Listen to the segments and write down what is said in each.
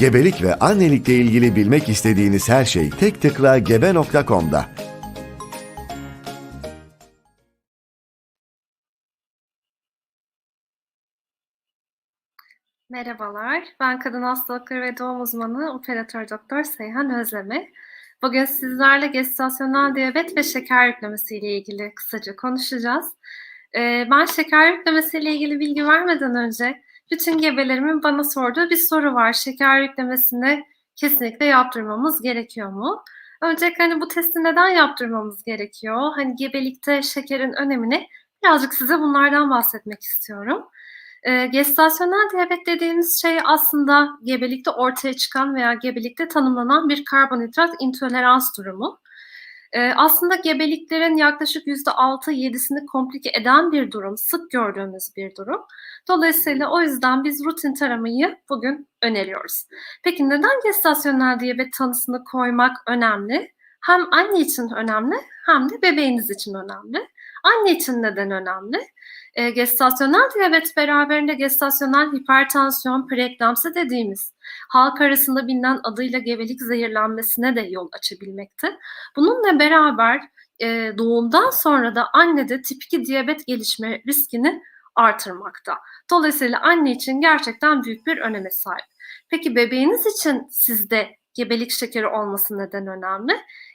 Gebelik ve annelikle ilgili bilmek istediğiniz her şey tek tıkla gebe.com'da. Merhabalar, ben kadın hastalıkları ve doğum uzmanı operatör doktor Seyhan Özlemi. Bugün sizlerle gestasyonel diyabet ve şeker yüklemesi ile ilgili kısaca konuşacağız. Ee, ben şeker yüklemesi ile ilgili bilgi vermeden önce bütün gebelerimin bana sorduğu bir soru var. Şeker yüklemesini kesinlikle yaptırmamız gerekiyor mu? Öncelikle hani bu testi neden yaptırmamız gerekiyor? Hani gebelikte şekerin önemini birazcık size bunlardan bahsetmek istiyorum. E, gestasyonel diyabet dediğimiz şey aslında gebelikte ortaya çıkan veya gebelikte tanımlanan bir karbonhidrat intolerans durumu. E, aslında gebeliklerin yaklaşık %6-7'sini komplike eden bir durum, sık gördüğümüz bir durum. Dolayısıyla o yüzden biz rutin taramayı bugün öneriyoruz. Peki neden gestasyonel diyabet tanısını koymak önemli? Hem anne için önemli hem de bebeğiniz için önemli. Anne için neden önemli? E, gestasyonel diyabet beraberinde gestasyonel hipertansiyon, preeklamsi dediğimiz halk arasında bilinen adıyla gebelik zehirlenmesine de yol açabilmekte. Bununla beraber e, doğumdan sonra da annede tip 2 diyabet gelişme riskini artırmakta. Dolayısıyla anne için gerçekten büyük bir öneme sahip. Peki bebeğiniz için sizde gebelik şekeri olması neden önemli?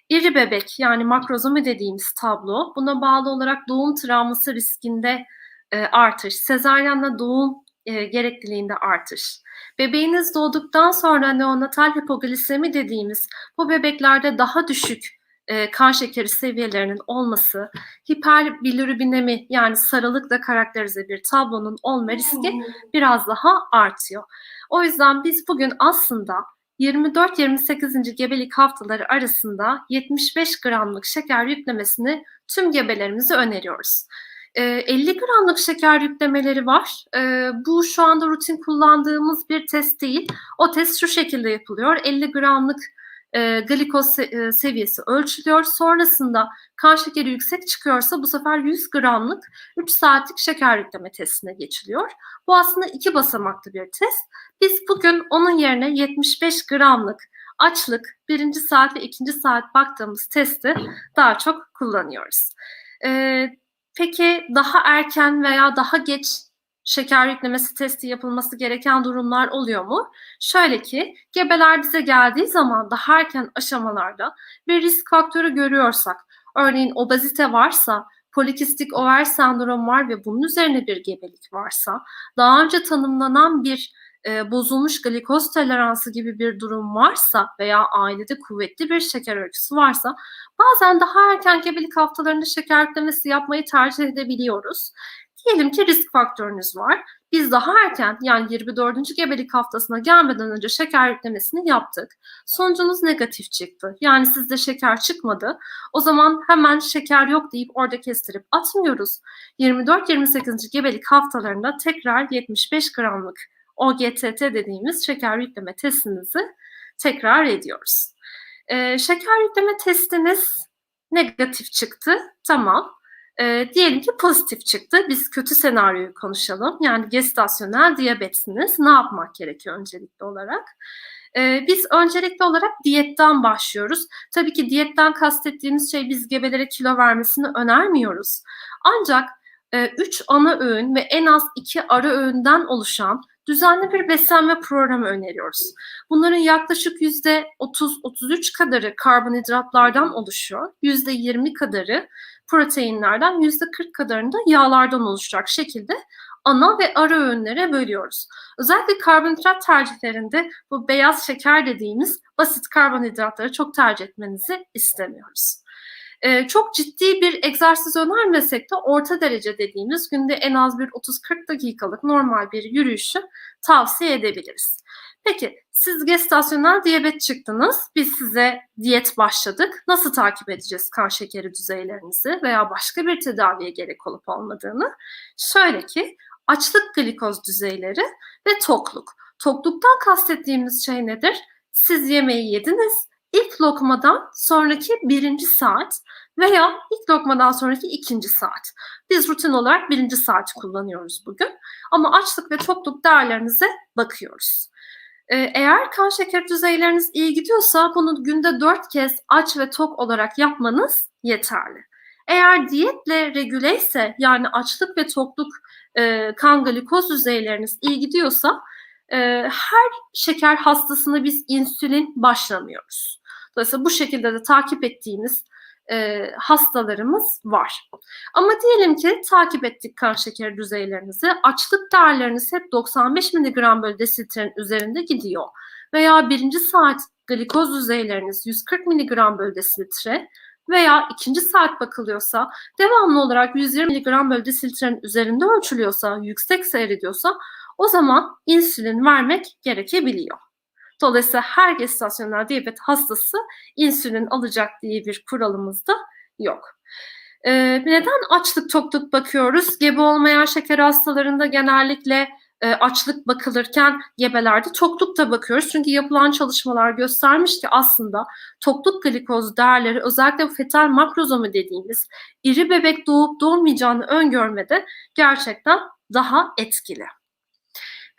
İri bebek yani makrozomi dediğimiz tablo buna bağlı olarak doğum travması riskinde e, artış, sezaryenle doğum e, gerekliliğinde artış. Bebeğiniz doğduktan sonra neonatal hipoglisemi dediğimiz bu bebeklerde daha düşük e, kan şekeri seviyelerinin olması, hiperbilirubinemi yani sarılıkla karakterize bir tablonun olma riski biraz daha artıyor. O yüzden biz bugün aslında 24-28. gebelik haftaları arasında 75 gramlık şeker yüklemesini tüm gebelerimize öneriyoruz. 50 gramlık şeker yüklemeleri var. Bu şu anda rutin kullandığımız bir test değil. O test şu şekilde yapılıyor. 50 gramlık glikoz seviyesi ölçülüyor. Sonrasında kan şekeri yüksek çıkıyorsa bu sefer 100 gramlık 3 saatlik şeker yükleme testine geçiliyor. Bu aslında iki basamaklı bir test. Biz bugün onun yerine 75 gramlık açlık birinci saat ve ikinci saat baktığımız testi daha çok kullanıyoruz. Ee, Peki daha erken veya daha geç şeker yüklemesi testi yapılması gereken durumlar oluyor mu? Şöyle ki gebeler bize geldiği zaman daha erken aşamalarda bir risk faktörü görüyorsak, örneğin obezite varsa, polikistik over sendrom var ve bunun üzerine bir gebelik varsa, daha önce tanımlanan bir e, bozulmuş glikoz toleransı gibi bir durum varsa veya ailede kuvvetli bir şeker öyküsü varsa bazen daha erken gebelik haftalarında şeker yüklemesi yapmayı tercih edebiliyoruz. Diyelim ki risk faktörünüz var. Biz daha erken yani 24. gebelik haftasına gelmeden önce şeker yüklemesini yaptık. Sonucunuz negatif çıktı. Yani sizde şeker çıkmadı. O zaman hemen şeker yok deyip orada kestirip atmıyoruz. 24-28. gebelik haftalarında tekrar 75 gramlık OGTT dediğimiz şeker yükleme testinizi tekrar ediyoruz. Ee, şeker yükleme testiniz negatif çıktı. Tamam. Ee, diyelim ki pozitif çıktı. Biz kötü senaryoyu konuşalım. Yani gestasyonel diyabetsiniz. Ne yapmak gerekiyor öncelikli olarak? Ee, biz öncelikli olarak diyetten başlıyoruz. Tabii ki diyetten kastettiğimiz şey biz gebelere kilo vermesini önermiyoruz. Ancak 3 e, ana öğün ve en az 2 ara öğünden oluşan düzenli bir beslenme programı öneriyoruz. Bunların yaklaşık %30-33 kadarı karbonhidratlardan oluşuyor. %20 kadarı proteinlerden, %40 kadarını da yağlardan oluşacak şekilde ana ve ara öğünlere bölüyoruz. Özellikle karbonhidrat tercihlerinde bu beyaz şeker dediğimiz basit karbonhidratları çok tercih etmenizi istemiyoruz. Ee, çok ciddi bir egzersiz önermesek de orta derece dediğimiz günde en az bir 30-40 dakikalık normal bir yürüyüşü tavsiye edebiliriz. Peki siz gestasyonel diyabet çıktınız. Biz size diyet başladık. Nasıl takip edeceğiz kan şekeri düzeylerinizi veya başka bir tedaviye gerek olup olmadığını? Şöyle ki açlık glikoz düzeyleri ve tokluk. Tokluktan kastettiğimiz şey nedir? Siz yemeği yediniz ilk lokmadan sonraki birinci saat veya ilk lokmadan sonraki ikinci saat. Biz rutin olarak birinci saati kullanıyoruz bugün. Ama açlık ve tokluk değerlerinize bakıyoruz. Ee, eğer kan şeker düzeyleriniz iyi gidiyorsa bunu günde 4 kez aç ve tok olarak yapmanız yeterli. Eğer diyetle regüle ise yani açlık ve tokluk e, kan glikoz düzeyleriniz iyi gidiyorsa e, her şeker hastasına biz insülin başlamıyoruz. Dolayısıyla bu şekilde de takip ettiğimiz e, hastalarımız var. Ama diyelim ki takip ettik kan şekeri düzeylerinizi. Açlık değerleriniz hep 95 mg bölü desilitrenin üzerinde gidiyor. Veya birinci saat glikoz düzeyleriniz 140 mg bölü desilitre veya ikinci saat bakılıyorsa devamlı olarak 120 mg bölü desilitrenin üzerinde ölçülüyorsa, yüksek seyrediyorsa o zaman insülin vermek gerekebiliyor. Dolayısıyla her gestasyonel diyabet hastası insülin alacak diye bir kuralımız da yok. Ee, neden açlık tokluk bakıyoruz? Gebe olmayan şeker hastalarında genellikle e, açlık bakılırken gebelerde tokluk da bakıyoruz. Çünkü yapılan çalışmalar göstermiş ki aslında tokluk glikoz değerleri özellikle fetal makrozomu dediğimiz iri bebek doğup doğmayacağını öngörmede gerçekten daha etkili.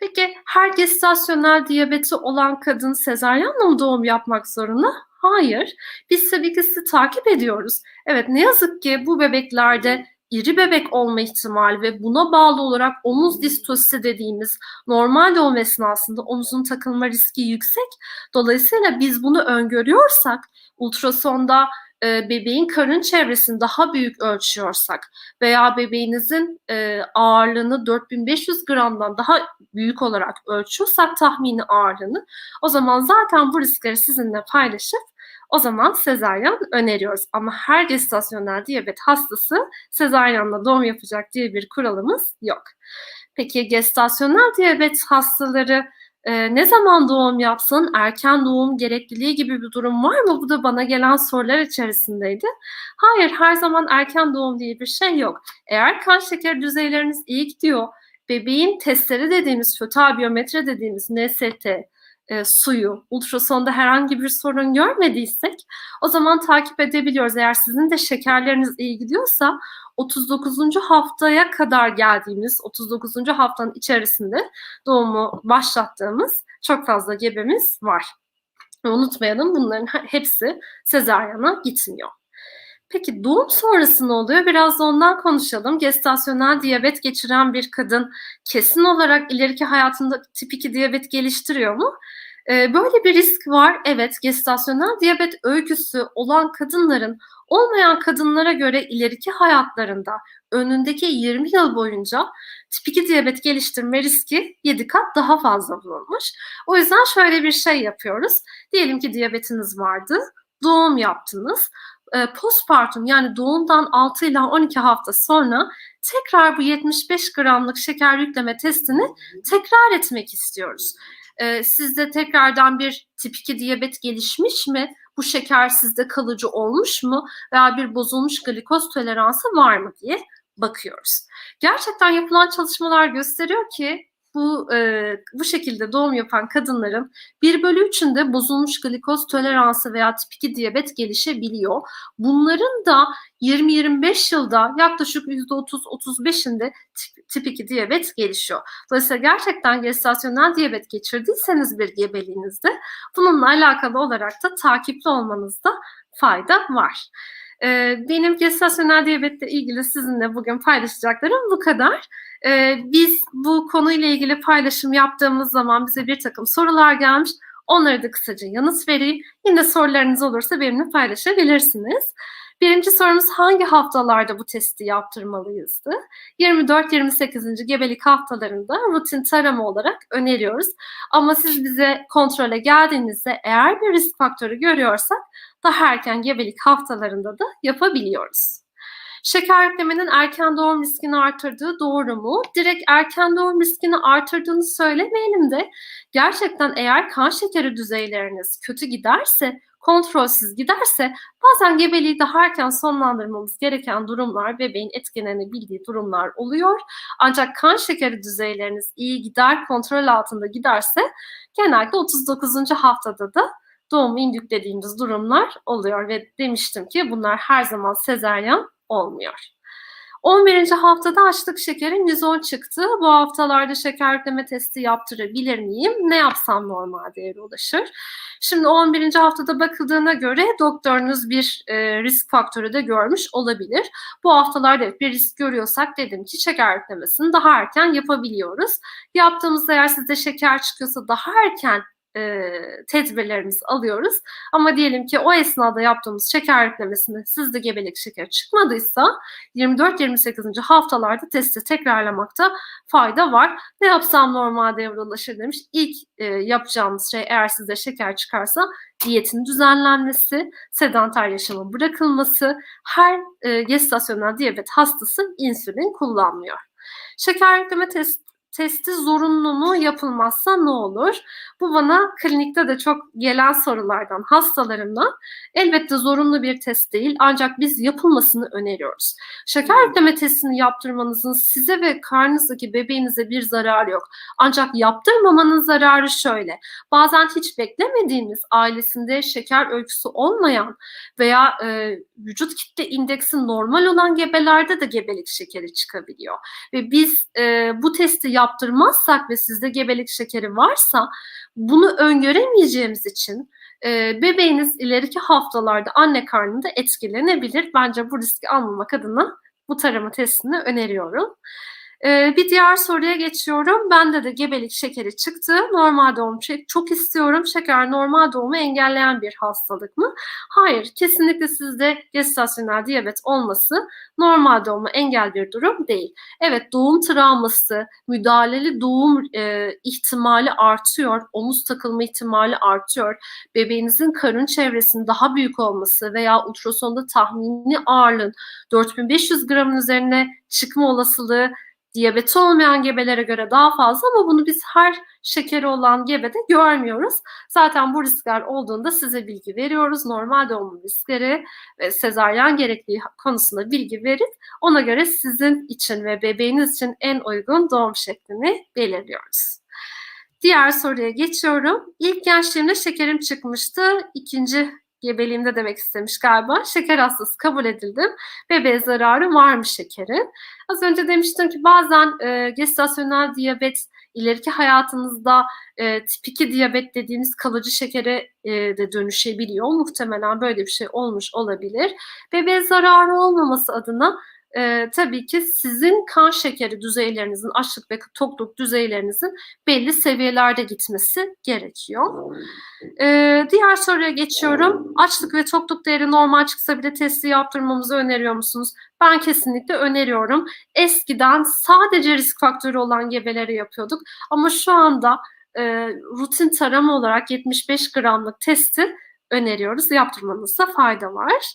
Peki her gestasyonel diyabeti olan kadın sezaryenle mi doğum yapmak zorunda? Hayır. Biz tabii ki takip ediyoruz. Evet ne yazık ki bu bebeklerde iri bebek olma ihtimali ve buna bağlı olarak omuz distosisi dediğimiz normal doğum esnasında omuzun takılma riski yüksek. Dolayısıyla biz bunu öngörüyorsak ultrasonda e, bebeğin karın çevresini daha büyük ölçüyorsak veya bebeğinizin e, ağırlığını 4500 gramdan daha büyük olarak ölçüyorsak tahmini ağırlığını o zaman zaten bu riskleri sizinle paylaşıp o zaman sezaryen öneriyoruz. Ama her gestasyonel diyabet hastası sezaryenle doğum yapacak diye bir kuralımız yok. Peki gestasyonel diyabet hastaları e, ne zaman doğum yapsın, erken doğum gerekliliği gibi bir durum var mı? Bu da bana gelen sorular içerisindeydi. Hayır, her zaman erken doğum diye bir şey yok. Eğer kan şeker düzeyleriniz iyi gidiyor, bebeğin testleri dediğimiz, fötal biyometre dediğimiz NST, e, suyu, ultrasonda herhangi bir sorun görmediysek o zaman takip edebiliyoruz. Eğer sizin de şekerleriniz iyi gidiyorsa 39. haftaya kadar geldiğimiz 39. haftanın içerisinde doğumu başlattığımız çok fazla gebemiz var. Unutmayalım bunların hepsi sezaryana gitmiyor. Peki doğum sonrası ne oluyor? Biraz da ondan konuşalım. Gestasyonel diyabet geçiren bir kadın kesin olarak ileriki hayatında tip 2 diyabet geliştiriyor mu? Ee, böyle bir risk var. Evet, gestasyonel diyabet öyküsü olan kadınların olmayan kadınlara göre ileriki hayatlarında önündeki 20 yıl boyunca tip 2 diyabet geliştirme riski 7 kat daha fazla bulunmuş. O yüzden şöyle bir şey yapıyoruz. Diyelim ki diyabetiniz vardı, doğum yaptınız e, postpartum yani doğumdan 6 ila 12 hafta sonra tekrar bu 75 gramlık şeker yükleme testini tekrar etmek istiyoruz. E, sizde tekrardan bir tip 2 diyabet gelişmiş mi? Bu şeker sizde kalıcı olmuş mu? Veya bir bozulmuş glikoz toleransı var mı diye bakıyoruz. Gerçekten yapılan çalışmalar gösteriyor ki bu e, bu şekilde doğum yapan kadınların 1 bölü 3'ünde bozulmuş glikoz toleransı veya tip 2 diyabet gelişebiliyor. Bunların da 20-25 yılda yaklaşık %30-35'inde tip, tip 2 diyabet gelişiyor. Dolayısıyla gerçekten gestasyonel diyabet geçirdiyseniz bir gebeliğinizde bununla alakalı olarak da takipli olmanızda fayda var. Benim gestasyonel diyabetle ilgili sizinle bugün paylaşacaklarım bu kadar. Biz bu konuyla ilgili paylaşım yaptığımız zaman bize bir takım sorular gelmiş. Onları da kısaca yanıt vereyim. Yine sorularınız olursa benimle paylaşabilirsiniz. Birinci sorumuz hangi haftalarda bu testi yaptırmalıyızdı? 24-28. gebelik haftalarında rutin tarama olarak öneriyoruz. Ama siz bize kontrole geldiğinizde eğer bir risk faktörü görüyorsak daha erken gebelik haftalarında da yapabiliyoruz. Şeker yüklemenin erken doğum riskini artırdığı doğru mu? Direkt erken doğum riskini artırdığını söylemeyelim de gerçekten eğer kan şekeri düzeyleriniz kötü giderse kontrolsüz giderse bazen gebeliği daha erken sonlandırmamız gereken durumlar bebeğin etkilenebildiği durumlar oluyor. Ancak kan şekeri düzeyleriniz iyi gider, kontrol altında giderse genelde 39. haftada da doğumu indüklediğimiz durumlar oluyor ve demiştim ki bunlar her zaman sezeryan olmuyor. 11. haftada açlık şekerim 110 çıktı. Bu haftalarda şeker yükleme testi yaptırabilir miyim? Ne yapsam normal değere ulaşır? Şimdi 11. haftada bakıldığına göre doktorunuz bir e, risk faktörü de görmüş olabilir. Bu haftalarda bir risk görüyorsak dedim ki şeker yüklemesini daha erken yapabiliyoruz. Yaptığımızda eğer sizde şeker çıkıyorsa daha erken e, tedbirlerimizi alıyoruz. Ama diyelim ki o esnada yaptığımız şeker yüklemesinde sizde gebelik şeker çıkmadıysa 24-28. haftalarda testi tekrarlamakta fayda var. Ne yapsam normal devre ulaşır demiş. İlk e, yapacağımız şey eğer sizde şeker çıkarsa diyetin düzenlenmesi, sedanter yaşamın bırakılması, her e, gestasyonel diyabet hastası insülin kullanmıyor. Şeker yükleme test, testi zorunlu mu yapılmazsa ne olur? Bu bana klinikte de çok gelen sorulardan hastalarımdan. Elbette zorunlu bir test değil ancak biz yapılmasını öneriyoruz. Şeker yükleme testini yaptırmanızın size ve karnınızdaki bebeğinize bir zararı yok. Ancak yaptırmamanın zararı şöyle. Bazen hiç beklemediğiniz ailesinde şeker öyküsü olmayan veya e, vücut kitle indeksi normal olan gebelerde de gebelik şekeri çıkabiliyor. Ve biz e, bu testi yaptırmazsak ve sizde gebelik şekeri varsa bunu öngöremeyeceğimiz için e, bebeğiniz ileriki haftalarda anne karnında etkilenebilir. Bence bu riski almamak adına bu tarama testini öneriyorum. Ee, bir diğer soruya geçiyorum. Bende de gebelik şekeri çıktı. Normal doğum çok istiyorum. Şeker normal doğumu engelleyen bir hastalık mı? Hayır, kesinlikle sizde gestasyonel diyabet olması normal doğumu engel bir durum değil. Evet, doğum travması, müdahaleli doğum e, ihtimali artıyor, omuz takılma ihtimali artıyor. Bebeğinizin karın çevresinin daha büyük olması veya ultrasonda tahmini ağırlığın 4500 gramın üzerine çıkma olasılığı diyabeti olmayan gebelere göre daha fazla ama bunu biz her şekeri olan gebede görmüyoruz. Zaten bu riskler olduğunda size bilgi veriyoruz. Normal doğum riskleri ve sezaryen gerekliği konusunda bilgi verip ona göre sizin için ve bebeğiniz için en uygun doğum şeklini belirliyoruz. Diğer soruya geçiyorum. İlk gençliğimde şekerim çıkmıştı. İkinci gebeliğimde demek istemiş galiba. Şeker hastası kabul edildim. Bebeğe zararı var mı şekerin? Az önce demiştim ki bazen e, gestasyonel diyabet ileriki hayatınızda e, tip 2 diyabet dediğimiz kalıcı şekere e, de dönüşebiliyor. Muhtemelen böyle bir şey olmuş olabilir. Bebeğe zararı olmaması adına e, tabii ki sizin kan şekeri düzeylerinizin, açlık ve tokluk düzeylerinizin belli seviyelerde gitmesi gerekiyor. E, diğer soruya geçiyorum. Açlık ve tokluk değeri normal çıksa bile testi yaptırmamızı öneriyor musunuz? Ben kesinlikle öneriyorum. Eskiden sadece risk faktörü olan gebelere yapıyorduk ama şu anda e, rutin tarama olarak 75 gramlık testi öneriyoruz. Yaptırmanızda fayda var.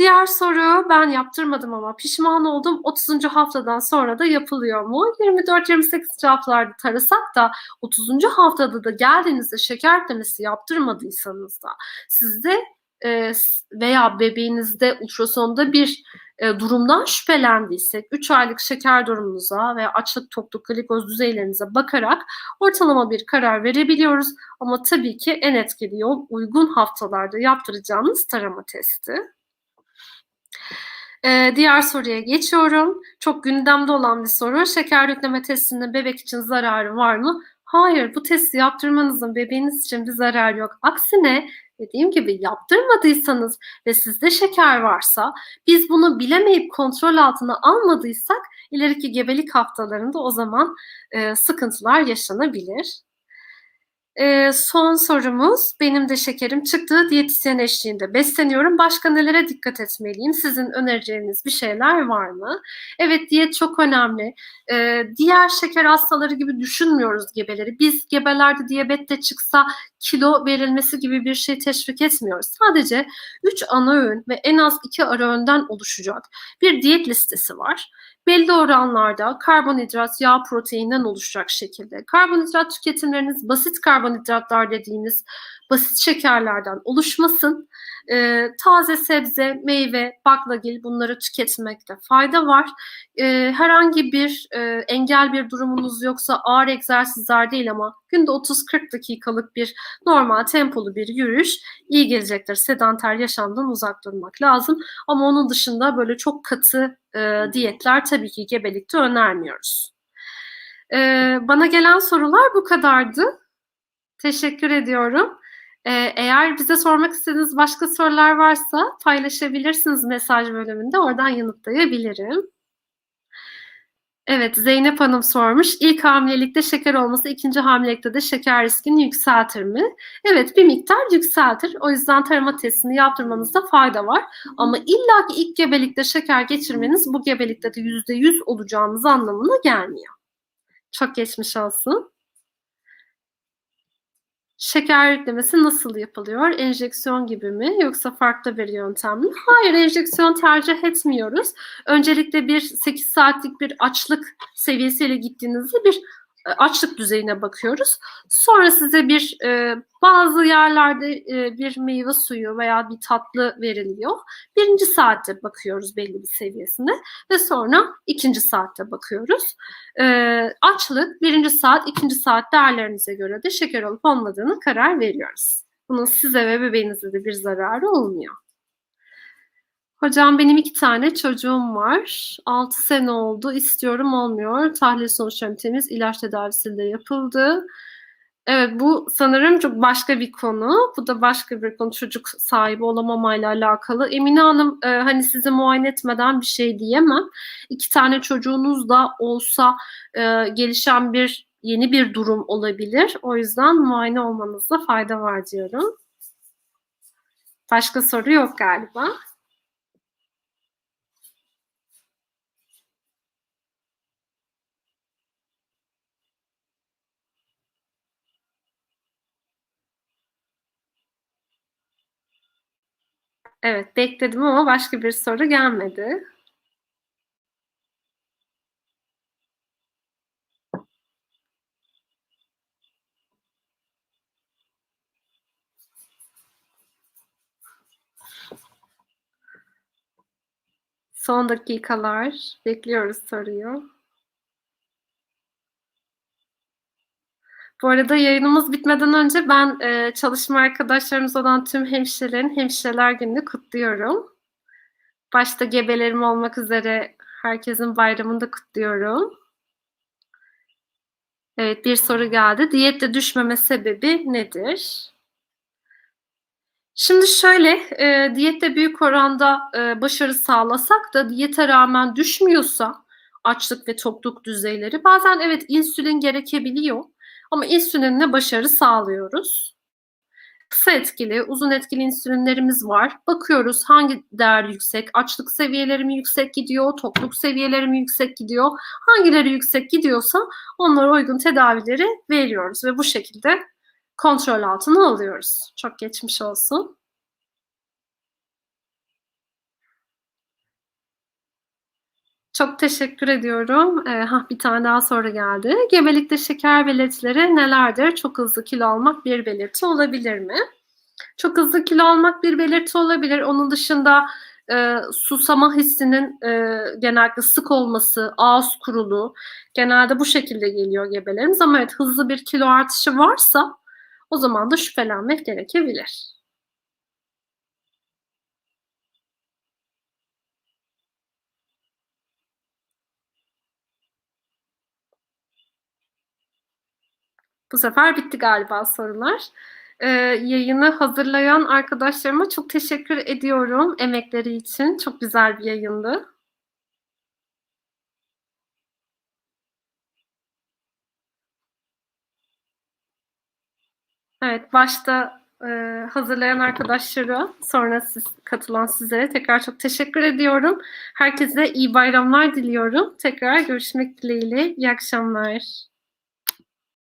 Diğer soru ben yaptırmadım ama pişman oldum. 30. haftadan sonra da yapılıyor mu? 24-28. haftalarda tarasak da 30. haftada da geldiğinizde şeker yüklemesi yaptırmadıysanız da sizde e, veya bebeğinizde ultrasonda bir e, durumdan şüphelendiysek 3 aylık şeker durumunuza veya açlık tokluk glikoz düzeylerinize bakarak ortalama bir karar verebiliyoruz. Ama tabii ki en etkili yol uygun haftalarda yaptıracağınız tarama testi. Ee, diğer soruya geçiyorum. Çok gündemde olan bir soru. Şeker yükleme testinde bebek için zararı var mı? Hayır, bu testi yaptırmanızın bebeğiniz için bir zararı yok. Aksine dediğim gibi yaptırmadıysanız ve sizde şeker varsa biz bunu bilemeyip kontrol altına almadıysak ileriki gebelik haftalarında o zaman e, sıkıntılar yaşanabilir. Ee, son sorumuz, benim de şekerim çıktı, diyetisyen eşliğinde besleniyorum. Başka nelere dikkat etmeliyim? Sizin önereceğiniz bir şeyler var mı? Evet, diyet çok önemli. Ee, diğer şeker hastaları gibi düşünmüyoruz gebeleri. Biz gebelerde diyabet de çıksa kilo verilmesi gibi bir şey teşvik etmiyoruz. Sadece 3 ana öğün ve en az 2 ara öğünden oluşacak bir diyet listesi var belli oranlarda karbonhidrat, yağ, proteinden oluşacak şekilde. Karbonhidrat tüketimleriniz basit karbonhidratlar dediğimiz basit şekerlerden oluşmasın. E, taze sebze, meyve, baklagil bunları tüketmekte fayda var. E, herhangi bir e, engel bir durumunuz yoksa ağır egzersizler değil ama günde 30-40 dakikalık bir normal tempolu bir yürüyüş iyi gelecektir. Sedanter yaşamdan uzak durmak lazım. Ama onun dışında böyle çok katı e, diyetler tabii ki gebelikte önermiyoruz. E, bana gelen sorular bu kadardı. Teşekkür ediyorum. E, eğer bize sormak istediğiniz başka sorular varsa paylaşabilirsiniz mesaj bölümünde. Oradan yanıtlayabilirim. Evet, Zeynep Hanım sormuş. İlk hamilelikte şeker olması ikinci hamilelikte de şeker riskini yükseltir mi? Evet, bir miktar yükseltir. O yüzden tarama testini yaptırmanızda fayda var. Ama illa ki ilk gebelikte şeker geçirmeniz bu gebelikte de %100 olacağınız anlamına gelmiyor. Çok geçmiş olsun. Şeker yüklemesi nasıl yapılıyor? Enjeksiyon gibi mi yoksa farklı bir yöntem mi? Hayır, enjeksiyon tercih etmiyoruz. Öncelikle bir 8 saatlik bir açlık seviyesiyle gittiğinizde bir açlık düzeyine bakıyoruz. Sonra size bir e, bazı yerlerde e, bir meyve suyu veya bir tatlı veriliyor. Birinci saatte bakıyoruz belli bir seviyesine ve sonra ikinci saatte bakıyoruz. E, açlık birinci saat, ikinci saat değerlerinize göre de şeker olup olmadığını karar veriyoruz. Bunun size ve bebeğinize de bir zararı olmuyor. Hocam benim iki tane çocuğum var. 6 sene oldu. İstiyorum olmuyor. Tahlil sonuçlarım temiz. ilaç tedavisi de yapıldı. Evet bu sanırım çok başka bir konu. Bu da başka bir konu. Çocuk sahibi olamamayla alakalı. Emine Hanım e, hani sizi muayene etmeden bir şey diyemem. İki tane çocuğunuz da olsa e, gelişen bir yeni bir durum olabilir. O yüzden muayene olmanızda fayda var diyorum. Başka soru yok galiba. Evet, bekledim ama başka bir soru gelmedi. Son dakikalar. Bekliyoruz soruyu. Bu arada yayınımız bitmeden önce ben e, çalışma arkadaşlarımız olan tüm hemşirelerin Hemşireler Günü'nü kutluyorum. Başta gebelerim olmak üzere herkesin bayramını da kutluyorum. Evet bir soru geldi. Diyette düşmeme sebebi nedir? Şimdi şöyle, e, diyette büyük oranda e, başarı sağlasak da diyete rağmen düşmüyorsa açlık ve tokluk düzeyleri bazen evet insülin gerekebiliyor. Ama insülinle başarı sağlıyoruz. Kısa etkili, uzun etkili insülinlerimiz var. Bakıyoruz hangi değer yüksek, açlık seviyeleri mi yüksek gidiyor, tokluk seviyeleri mi yüksek gidiyor. Hangileri yüksek gidiyorsa onlara uygun tedavileri veriyoruz ve bu şekilde kontrol altına alıyoruz. Çok geçmiş olsun. Çok teşekkür ediyorum. Ee, hah, bir tane daha soru geldi. Gebelikte şeker belirtileri nelerdir? Çok hızlı kilo almak bir belirti olabilir mi? Çok hızlı kilo almak bir belirti olabilir. Onun dışında e, susama hissinin e, genellikle sık olması, ağız kuruluğu genelde bu şekilde geliyor gebelerimiz. Ama evet hızlı bir kilo artışı varsa o zaman da şüphelenmek gerekebilir. Bu sefer bitti galiba sorular. Ee, yayını hazırlayan arkadaşlarıma çok teşekkür ediyorum emekleri için. Çok güzel bir yayındı. Evet, başta e, hazırlayan arkadaşlara, sonra siz, katılan sizlere tekrar çok teşekkür ediyorum. Herkese iyi bayramlar diliyorum. Tekrar görüşmek dileğiyle. İyi akşamlar.